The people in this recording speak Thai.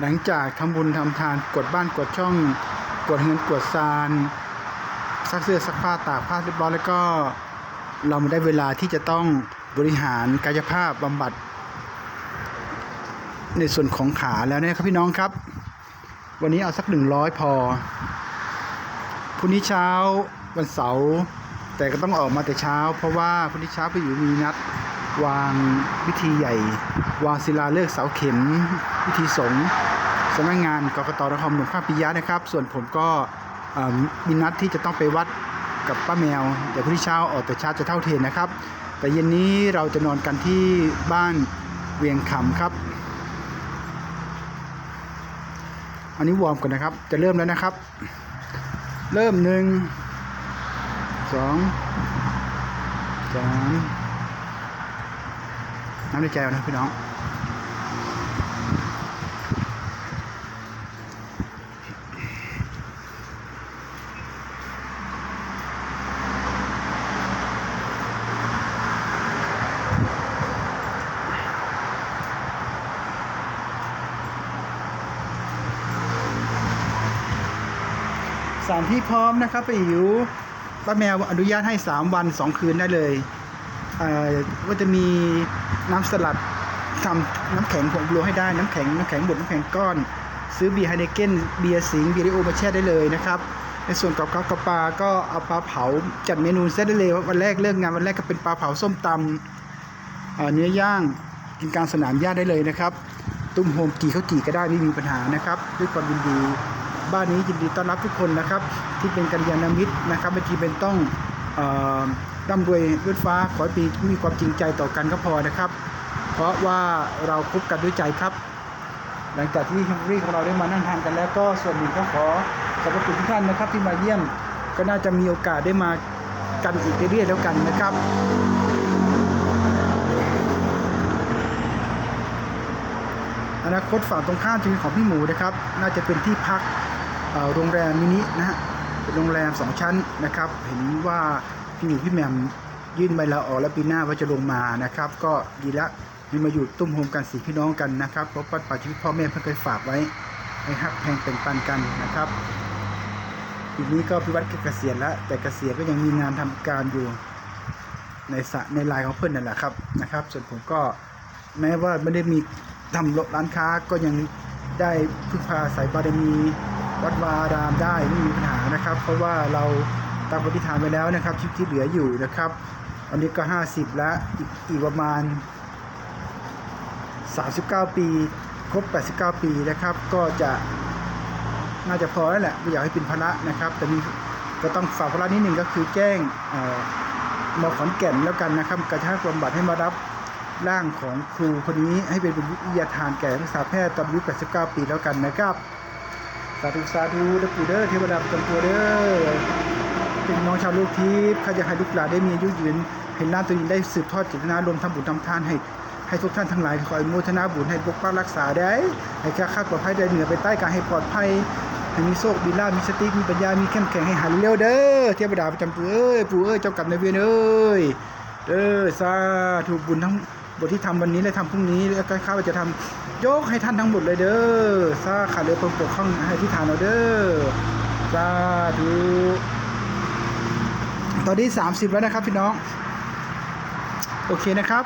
หลังจากทำบุญทำทานกดบ้านกดช่อง กดเงินกดซานซักเสื้อซักผ้าตากผ้าเรียบร้อยแล้วก็เรามาได้เวลาที่จะต้องบริหารกายภาพบำบัด ในส่วนของขาแล้วนะครับพี่น้องครับ วันนี้เอาสักหนึ่งร้อยพอพรุ่งนี้เช้าวันเสาร์แต่ก็ต้องออกมาแต่เช้า เพราะว่าพรุ่งนี้เช้าพี่อยู่มีนัด วางพิธีใหญ่ วางศิลาฤกษ์เสาเข็มพิธีสงฆ์สำนักงานกรกตนครหลวงข้าปิยะนะครับ ส่วนผมก็มีนัดที่จะต้องไปวัดกับป้าแมว เดี๋ยวพรุ่งนี้เช้าออกแต่เช้าจะเท่าเทนนะครับ แต่เย็นนี้เราจะนอนกันที่บ้านเวียงคำครับ อันนี้วอร์มก่อนนะครับ จะเริ่มแล้วนะครับ เริ่มหนึ่งสองสาม น้ำในใจนะพี่น้องสถานที่พร้อมนะครับไปอิ๋วป้าแมวอนุญาตให้ 3 วัน 2 คืนได้เลย ว่าจะมีน้ำสลัดทำน้ำแข็งผงบลูให้ได้น้ำแข็งน้ำแข็งบดน้ำแข็งก้อน ซื้อเบียร์ไฮเนเกนเบียร์สิงเบียร์ดิโอมาแช่ได้เลยนะครับในส่วนกับข้าวกับปลาก็เอาปลาเผาจัดเมนูเซตได้เลยวันแรกเลิกงานวันแรกก็เป็นปลาเผาส้มตำเนื้อย่างกินกลางสนามหญ้าได้เลยนะครับ ตุ้มโฮมกี่ข้าวจี่ก็ได้ไม่มีปัญหานะครับด้วยความยินดีบ้านนี้ยินดีต้อนรับทุกคนนะครับ ที่เป็นกัลยาณมิตรนะครับไม่ทีเป็นต้องอ ร่ำรวยด้วยฟ้าขอปีมีความจริงใจต่อกันก็พอนะครับ เพราะว่าเราคบกันด้วยใจครับ หลังจากที่ฮังรีของเราได้มานั่งทานกันแล้วก็ส่วนหนึ่งก็ขอขอบคุณทุกท่านนะครับที่มาเยี่ยมก็น่าจะมีโอกาสได้มากันอีกเรื่อยๆแล้วกันนะครับอนาคตฝั่งตรงข้ามจะเป็นของพี่หมูนะครับ น่าจะเป็นที่พักโรงแรมมินินะฮะเป็นโรงแรมสองชั้นนะครับ เห็นว่า พี่หมูพี่แหม่มยื่นใบลาออกแล้วปีหน้าว่าจะลงมานะครับ ก็ดีละมีมาอยู่ตุ้มโฮมกันสี่พี่น้องกันนะครับเพราะปัดป่าชีวิตพ่อแม่เพิ่งเคยฝากไว้ให้ฮักแพงเป็นปันกันนะครับปีนี้ก็พิวัตรเกษียณแล้ว แต่เกษียณก็ยังมีงานทำการอยู่ในสระในลน์ของเพื่อนนั่นแหละครับนะครับ ส่วนผมก็แม้ว่าไม่ได้มีทำร้านค้าก็ยังได้พึ่งพาสายบารมีวัดวารามได้ไม่มีปัญหานะครับ เพราะว่าเรา ตามปฏิฐานไปแล้วนะครับชีวิตที่เหลืออยู่นะครับอันนี้ก็ 50 แล้วอีกอีกประมาณ 39 ปี ครบ 89 ปีนะครับ ก็จะน่าจะพอแล้วแหละไม่อยากให้เป็นภาระนะครับ แต่มีก็ต้องฝากภาระนิดหนึ่งก็คือแจ้งเอ่อมขอนแก่นแล้วกันนะครับกระชากบำบัดให้มารับร่างของครูคนนี้ให้เป็นวิทยาทานแก่นักศึกษาแพทย์ตอนอายุ 89 ปีแล้วกันนะครับ สาธุสาธุเด้อปู่เด้อเทวดาประจำตัวเด้อ เป็นน้องชาวโลกทิพย์ข้าจะให้ลูกหลานได้มีอายุยืนเห็นหน้าตัวเองได้สืบทอดเจตนารมณ์ทำบุญทำทานให้ให้ทุกท่านทั้งหลายคอยโมทนาบุญให้ปกปักรักษาได้ให้แค่ข้าปลอดภัยได้เหนือไปใต้กายให้ปลอดภัยให้มีโชคมีลาภมีสติมีปัญญามีเข้มแข็งให้หันเร็วเด้อเทวดาประจำตัวเอ้ยปู่เอ้ยเจ้ากรรมนายเวรเอ้ยเด้อสาธุบุญทั้งบทที่ทำวันนี้และทำพรุ่งนี้แล้วก็ข้าจะทำยกให้ท่านทั้งหมดเลยเด้อสาขาเรือปกปกข้องให้ที่ฐานเราเด้อสาธุ ตอนนี้ 30 แล้วนะครับพี่น้อง โอเคนะครับ